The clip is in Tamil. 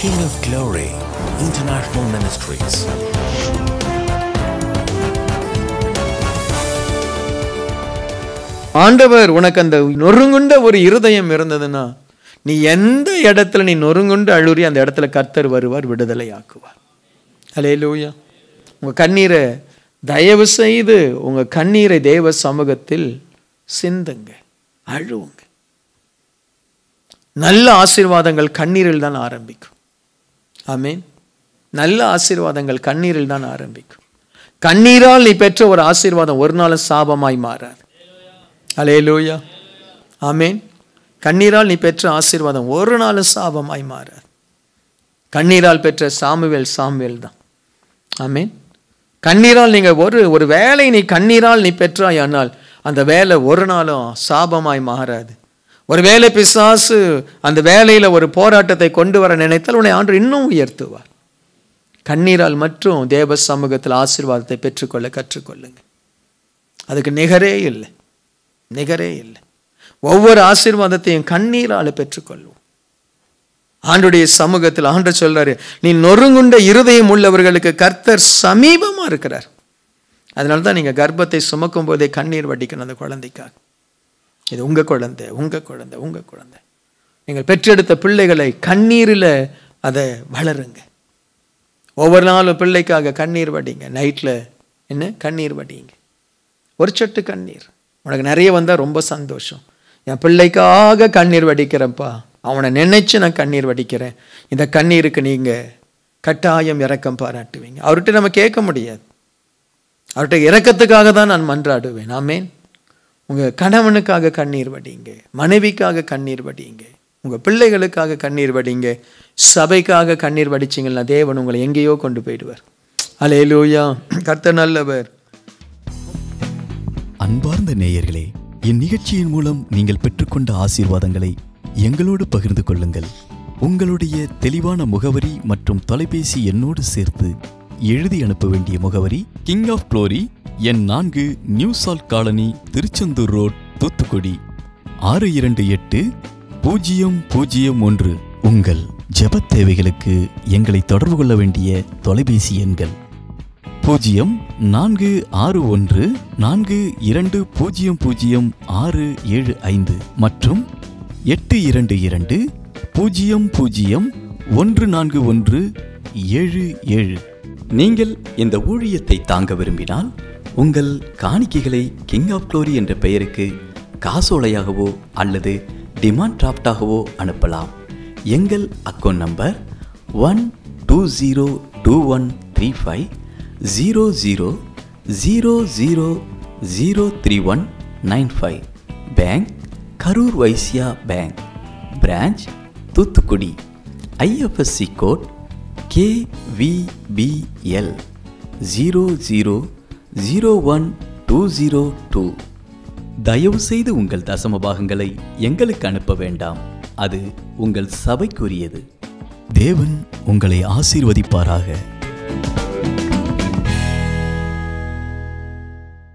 King of Glory International Ministries. ஆண்டவர் உனக்கு அந்த நொறுங்குண்ட ஒரு இருதயம் இருந்ததுன்னா நீ எந்த இடத்துல நீ நொறுங்குண்டு அழுறி அந்த இடத்துல கர்த்தர் வருவார் விடுதலை ஆக்குவார் அலே லூயா உங்கள் கண்ணீரை தயவு செய்து உங்கள் கண்ணீரை தேவ சமூகத்தில் சிந்துங்க அழுவுங்க. நல்ல ஆசீர்வாதங்கள் கண்ணீரில் தான் ஆரம்பிக்கும். ஆமேன். நல்ல ஆசீர்வாதங்கள் கண்ணீரில் தான் ஆரம்பிக்கும். கண்ணீரால் நீ பெற்ற ஒரு ஆசீர்வாதம் ஒரு நாளும் சாபமாய் மாறாது. அலேலூயா ஆமேன். கண்ணீரால் நீ பெற்ற ஆசீர்வாதம் ஒரு நாளும் சாபமாய் மாறாது. கண்ணீரால் பெற்ற சாமுவேல் சாமுவேல் தான். ஆமேன். கண்ணீரால் நீங்கள் ஒரு ஒரு வேலை நீ கண்ணீரால் நீ பெற்றாய் ஆனால் அந்த வேலை ஒரு நாளும் சாபமாய் மாறாது. ஒரு வேலை பிசாசு அந்த வேலையில் ஒரு போராட்டத்தை கொண்டு வர நினைத்தால் உன்னை ஆண்டு இன்னும் உயர்த்துவார். கண்ணீரால் மட்டும் தேவ சமூகத்தில் ஆசீர்வாதத்தை பெற்றுக்கொள்ள கற்றுக்கொள்ளுங்க அதுக்கு நிகரே இல்லை. நிகரே இல்லை. ஒவ்வொரு ஆசீர்வாதத்தையும் கண்ணீரால் பெற்றுக்கொள்வோம். ஆண்டுடைய சமூகத்தில் ஆண்டு சொல்றாரு நீ நொறுங்குண்ட இருதயம் உள்ளவர்களுக்கு கர்த்தர் சமீபமாக இருக்கிறார். அதனால தான் நீங்கள் கர்ப்பத்தை சுமக்கும் போதே கண்ணீர் வடிக்கணும் அந்த குழந்தைக்காக. இது உங்கள் குழந்தை உங்கள் குழந்தை உங்கள் குழந்தை. நீங்கள் பெற்றெடுத்த பிள்ளைகளை கண்ணீரில் அதை வளருங்க. ஒவ்வொரு நாளும் பிள்ளைக்காக கண்ணீர் வடிங்க. நைட்டில் என்ன? கண்ணீர் வடிங்க. ஒரு சொட்டு கண்ணீர். உனக்கு நிறைய வந்தால் ரொம்ப சந்தோஷம். என் பிள்ளைக்காக கண்ணீர் வடிக்கிறேன்ப்பா. அவனை நினைச்சு நான் கண்ணீர் வடிக்கிறேன். இந்த கண்ணீருக்கு நீங்கள் கட்டாயம் இறக்கம் பாராட்டுவீங்க. அவர்கிட்ட நம்ம கேட்க முடியாது. அவர்கிட்ட இறக்கத்துக்காக தான் நான் மன்றாடுவேன். ஆமேன். உங்கள் கணவனுக்காக கண்ணீர் வடிங்க மனைவிக்காக கண்ணீர் வடிங்க உங்கள் பிள்ளைகளுக்காக கண்ணீர் வடிங்க சபைக்காக கண்ணீர் வடிச்சிங்கன்னா தேவன் உங்களை எங்கேயோ கொண்டு போயிடுவார். அலே லூயா கர்த்த நல்லவர். அன்பார்ந்த நேயர்களே இந்நிகழ்ச்சியின் மூலம் நீங்கள் பெற்றுக்கொண்ட ஆசீர்வாதங்களை எங்களோடு பகிர்ந்து கொள்ளுங்கள். உங்களுடைய தெளிவான முகவரி மற்றும் தொலைபேசி எண்ணோடு சேர்த்து எழுதி அனுப்ப வேண்டிய முகவரி கிங் ஆஃப் க்ளோரி எண் நான்கு new salt colony Tiruchendur road Thoothukudi. ஆறு இரண்டு எட்டு பூஜ்ஜியம் பூஜ்ஜியம் ஒன்று. உங்கள் ஜெபத் தேவைகளுக்கு எங்களை தொடர்பு கொள்ள வேண்டிய தொலைபேசி எண்கள் பூஜ்ஜியம் நான்கு ஆறு ஒன்று நான்கு இரண்டு பூஜ்ஜியம் பூஜ்ஜியம் ஆறு ஏழு ஐந்து மற்றும் எட்டு இரண்டு இரண்டு பூஜ்ஜியம் பூஜ்ஜியம் ஒன்று நான்கு ஒன்று ஏழு ஏழு. நீங்கள் இந்த ஊழியத்தை தாங்க விரும்பினால் உங்கள் காணிக்கைகளை கிங் ஆஃப் க்ளோரி என்ற பெயருக்கு காசோலையாகவோ அல்லது டிமாண்ட் டிராஃப்டாகவோ அனுப்பலாம். எங்கள் account number one two zero two one three five zero zero zero zero zero three one nine five bank Karur Vysya bank branch Thoothukudi IFSC code KVBL zero zero zero one two zero two தயவுசெய்து உங்கள் தசம பாகங்களை எங்களுக்கு அனுப்ப வேண்டாம். அது உங்கள் சபைக்குரியது. தேவன் உங்களை ஆசீர்வதிப்பாராக.